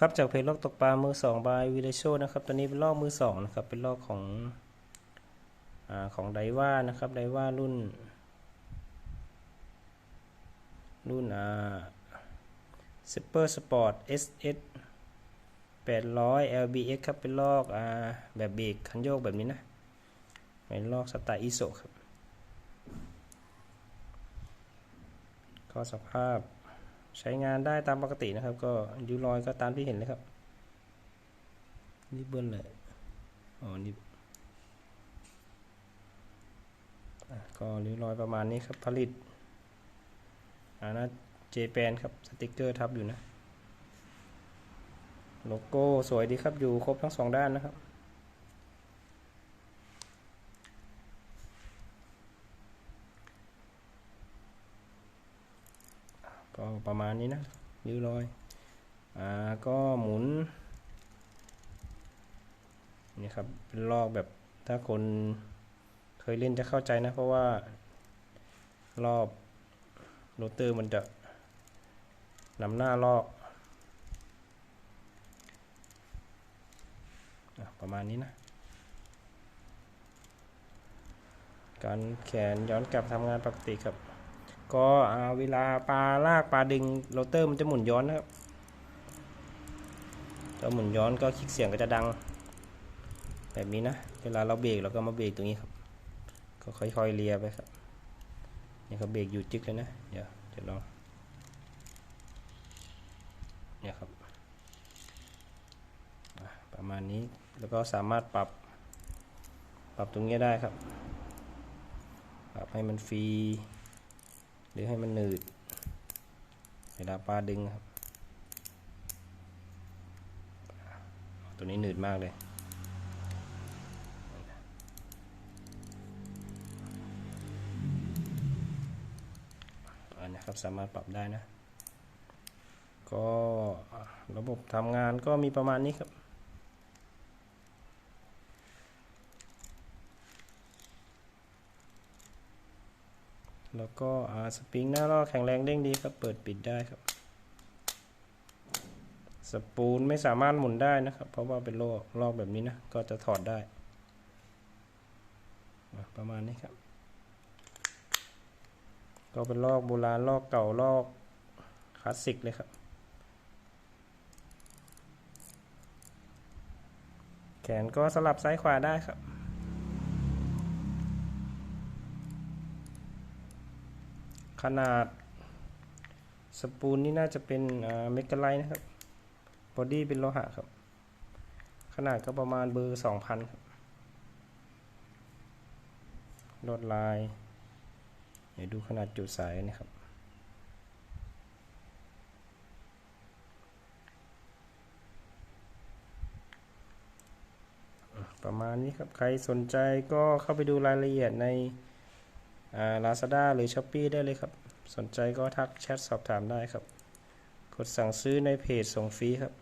ครับจากเพจลอกตกปลามือสองบายวีเลโชนะครับตัวนี้เป็นลอกมือสองนะครับเป็นลอกของอของไดว่านะครับไดว่ารุ่น รุ่นอ่าซูเปอร์สปอร์ต SS 800 LBX ครับเป็นลอกอ่าแบบเบรกคันโยกแบบนี้นะเป็นลอกสไตล์อิโซครับก็สภาพ ใช้งานได้ตามปกตินะครับ ก็ริ้วรอยก็ตามที่เห็นเลยครับนี่เบิ้ลเลยอ๋อนี่ก็ริ้วรอยประมาณนี้ครับผลิตอ่านะเจแปนครับสติกเกอร์ทับอยู่นะ โลโก้สวยดีครับอยู่ครบทั้งสองด้านนะครับ ก็ประมาณนี้นะริ้วรอยอ่าก็หมุนนี่ครับเป็นลอกแบบถ้าคนเคยเล่นจะเข้าใจนะ เพราะว่ารอบโรเตอร์มันจะนำหน้าลอกประมาณนี้นะ การแขนย้อนกลับทำงานปกติครับ ก็อ่าเวลาปลาลากปลาดึงโรเตอร์มันจะหมุนย้อนนะครับถ้าหมุนย้อนก็คลิกเสียงก็จะดัง แบบนี้นะ เวลาเราเบรกเราก็มาเบรกตรงนี้ครับ ก็ค่อยๆเลียไปครับนี่เขาเบรกอยู่จึกเลยนะ เดี๋ยวจะลองเนี่ยครับประมาณนี้แล้วก็สามารถปรับปรับตรงนี้ได้ครับ ปรับให้มันฟรี รือให้มันหนืด เวลาปลาดึงครับ ตัวนี้หนืดมากเลยอันนี้ครับสามารถปรับได้นะ ก็ระบบทำงานก็มีประมาณนี้ครับ แล้วก็สปริงหน้าลอแข็งแรงเด้งดีครับ เปิดปิดได้ครับ สปูลไม่สามารถหมุนได้นะครับ เพราะว่าเป็นลอกลอกแบบนี้นะ ก็จะถอดได้ ประมาณนี้ครับ ก็เป็นลอกโบราณลอกเก่าลอกคลาสสิกเลยครับแขนก็สลับซ้ายขวาได้ครับ ขนาดสปูลนี่น่าจะเป็นเมกะไลท์นะครับบอดี้เป็นโลหะครับ ขนาดก็ประมาณเบอร์สองพันครับลวดลาย เดี๋ยวดูขนาดจุดสายนะครับประมาณนี้ครับ ใครสนใจก็เข้าไปดูรายละเอียดใน ลาซาด้าหรือ s h อ p e e ได้เลยครับ สนใจก็ทักแชทสอบถามได้ครับ กดสั่งซื้อในเพจส่งฟรีครับ